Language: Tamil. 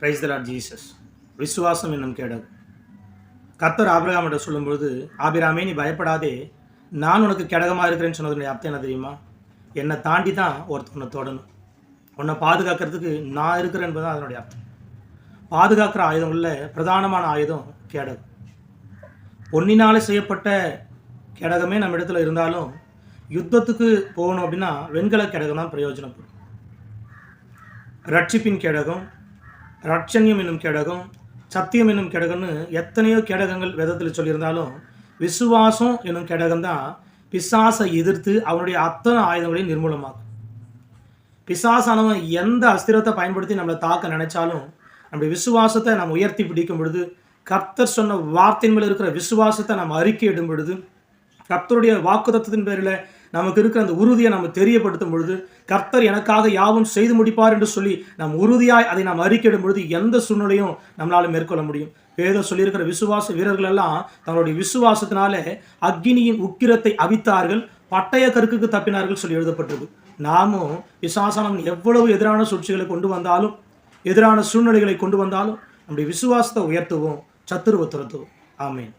பிரைஸ் தலாட் ஜீசஸ் விசுவாசம் என்னும் கேடகம் கத்தர் ஆபிரகாமிட்ட சொல்லும்பொழுது ஆபிராமே நீ பயப்படாதே. நான் உனக்கு கெடகமாக இருக்கிறேன்னு சொன்னதுடைய அர்த்தம் என்ன தெரியுமா? என்னை தாண்டி தான் ஒருத்தர் உன்னை தொடணும். உன்னை பாதுகாக்கிறதுக்கு நான் இருக்கிறேன் என்பது தான் அதனுடைய அர்த்தம். பாதுகாக்கிற ஆயுதம் உள்ள பிரதானமான ஆயுதம் கேடகம். பொன்னினால் செய்யப்பட்ட கேடகமே நம்ம இடத்துல இருந்தாலும் யுத்தத்துக்கு போகணும் அப்படின்னா வெண்கல கேடகம் தான் பிரயோஜனப்படும். ரட்சிப்பின் கேடகம் ரட்சண்யம் என்னும் கேடகம் சத்தியம் என்னும் கேடகம்னு எத்தனையோ கேடகங்கள் வேதத்தில் சொல்லியிருந்தாலும் விசுவாசம் என்னும் கேடகம் தான் பிசாசை எதிர்த்து அவனுடைய அத்தனை ஆயுதங்களையும் நிர்மூலமாக்கும். பிசாசானவன் எந்த அஸ்திரத்தை பயன்படுத்தி நம்மளை தாக்க நினைச்சாலும் நம்முடைய விசுவாசத்தை நம்ம உயர்த்தி பிடிக்கும் பொழுது கர்த்தர் சொன்ன வார்த்தையின் மேல் இருக்கிற விசுவாசத்தை நம்ம அறிக்கையிடும் பொழுது கர்த்தருடைய வாக்குதத்தின் பேரில் நமக்கு இருக்கிற அந்த உறுதியை நம்ம தெரியப்படுத்தும் பொழுது கர்த்தர் எனக்காக யாவும் செய்து முடிப்பார் என்று சொல்லி நம் உறுதியாய் அதை நாம் அறிக்கையிடும் பொழுது எந்த சூழ்நிலையும் நம்மளால மேற்கொள்ள முடியும். வேதம் சொல்லியிருக்கிற விசுவாச வீரர்கள் எல்லாம் தங்களுடைய விசுவாசத்தினாலே அக்னியின் உக்கிரத்தை அவித்தார்கள் பட்டய கருக்குக்கு தப்பினார்கள் சொல்லி எழுதப்பட்டது நாமும் விசுவாசனம் எவ்வளவு எதிரான சூழ்ச்சிகளை கொண்டு வந்தாலும் எதிரான சூழ்நிலைகளை கொண்டு வந்தாலும் நம்முடைய விசுவாசத்தை உயர்த்துவோம் சத்துருவ துரத்துவோம். ஆமீன்.